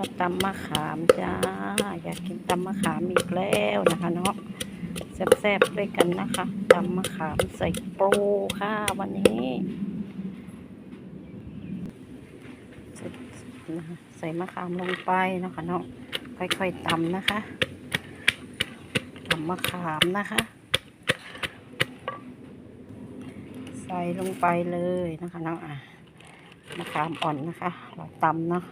ก็ตำมะขามจ้า อยากกินตำมะขามอีกแล้วนะคะเนาะแซ่บๆด้วยกันนะคะตำมะขามใส่ปูค่ะวันนี้ใส่มะขามลงไปนะคะเนาะค่อยๆตำนะคะตำมะขามนะคะ ใส่ลงไปเลยนะคะเนาะอะมะขามอ่อนนะคะ เราตำเนาะ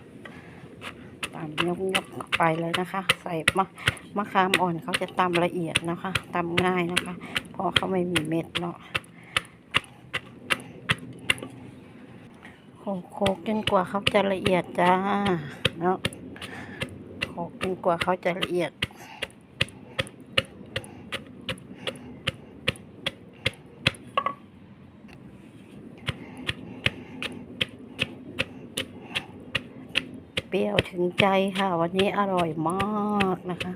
ตามยกยกๆไปเลยนะคะ ใส่มะมะขามอ่อนเขาจะตำละเอียดนะคะตำง่ายนะคะ เพราะเขาไม่มีเม็ดเนาะโขกโขกจนกว่าเขาจะละเอียดจ้าเนาะโขกจนกว่าเขาจะละเอียด เปรี้ยวถึงใจค่ะ วันนี้อร่อยมากนะคะ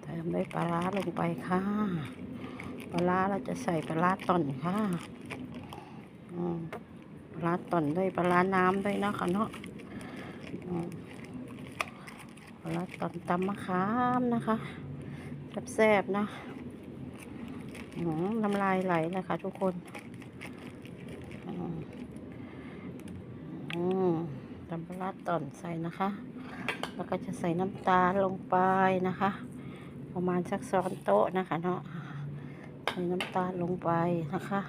เติมด้วยปลาร้าลงไปค่ะ ปลาร้าเราจะใส่ปลาร้าต่อนค่ะปลาร้าต่อนด้วยปลาร้าน้ำด้วยนะคะเนาะปลาร้าต่อนตำมะขามนะคะแซ่บๆนะน้ำลายไหลนะคะทุกคนอืม อืม ตำปลาต่อนใส่นะคะ แล้วก็จะใส่น้ำตาลลงไปนะคะ ประมาณสักซอนโต๊ะนะคะเนาะ ใส่น้ำตาลลงไปนะคะ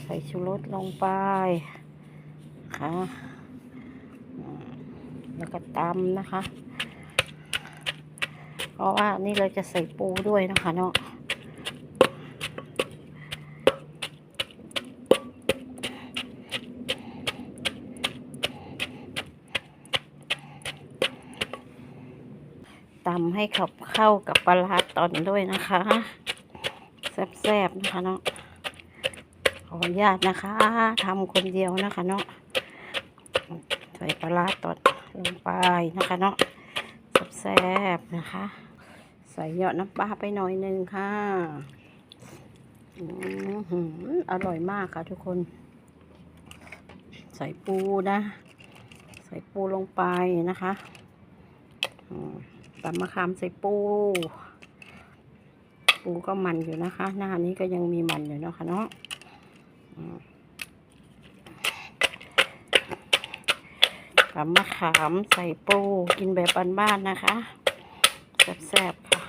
ใส่ชูรสลงไปค่ะแล้วก็ตำนะคะ เพราะว่านี่เราจะใส่ปูด้วยนะคะเนาะ ตำให้เขาเข้ากับปลาตอนด้วยนะคะ แซ่บๆนะคะเนาะขออนุญาตนะคะทำคนเดียวนะคะเนาะใส่ปลาตอนลงไปนะคะเนาะแซ่บๆนะคะ ใส่ยอดน้ำปลาไปหน่อยนึงค่ะอื้อหืออร่อยมากค่ะทุกคน ใส่ปูนะ ใส่ปูลงไปนะคะ อืม ตำมะขามใส่ปู ปูก็มันอยู่นะคะ หน้านี้ก็ยังมีมันอยู่เนาะค่ะเนาะอืมตำมะขามใส่ปูกินแบบบ้านๆนะคะแซ่บๆค่ะ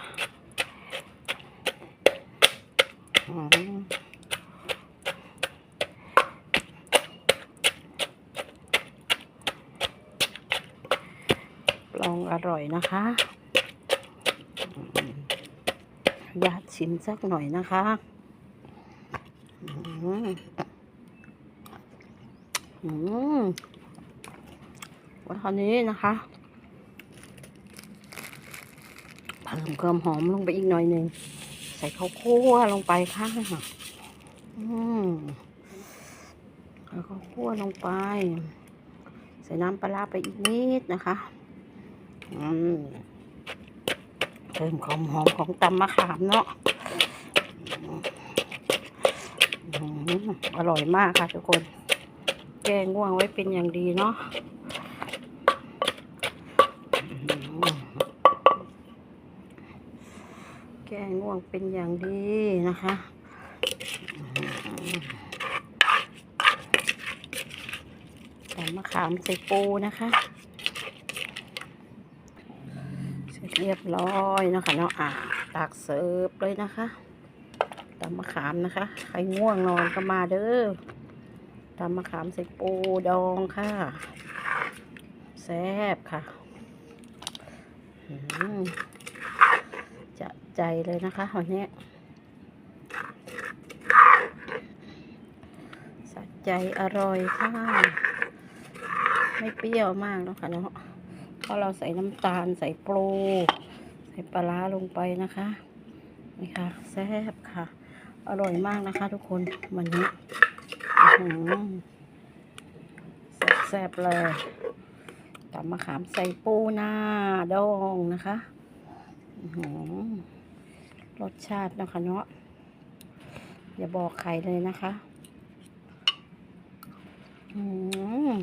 ลองอร่อยนะคะอืม อยากชิมสักหน่อยนะคะอืมอืมวันนี้นะคะเพิ่มความหอมลงไปอีกหน่อยหนึ่งใส่ข้าวคั่วลงไปค่ะอืมเอาข้าวคั่วลงไป ใส่น้ำปลาไปอีกนิดนะคะ อืม เพิ่มความหอมของตำมะขามเนาะอร่อยมากค่ะทุกคน แกงง่วงไว้เป็นอย่างดีเนาะแกงง่วงเป็นอย่างดีนะคะตำมะขามใส่ปูนะคะ เรียบร้อยนะคะเนาะอ่าตักเสิร์ฟเลยนะคะตำมะขามนะคะ ใครง่วงนอนก็มาเด้อตำมะขามใส่ปูดองค่ะ แซ่บค่ะจะใจเลยนะคะวันนี้สะใจอร่อยค่ะ ไม่เปรี้ยวมากเนาะค่ะเนาะ เพราะเราใส่น้ำตาลใส่ปลูใส่ปลาร้าลงไปนะคะนี่ค่ะแซ่บค่ะ อร่อยมากนะคะ ทุกคนวันนี้อื้อหือแซ่บเลยตำมะขามใส่ปูหน้าดองนะคะอื้อหือรสชาตินะคะเนาะอย่าบอกใครเลยนะคะ อืม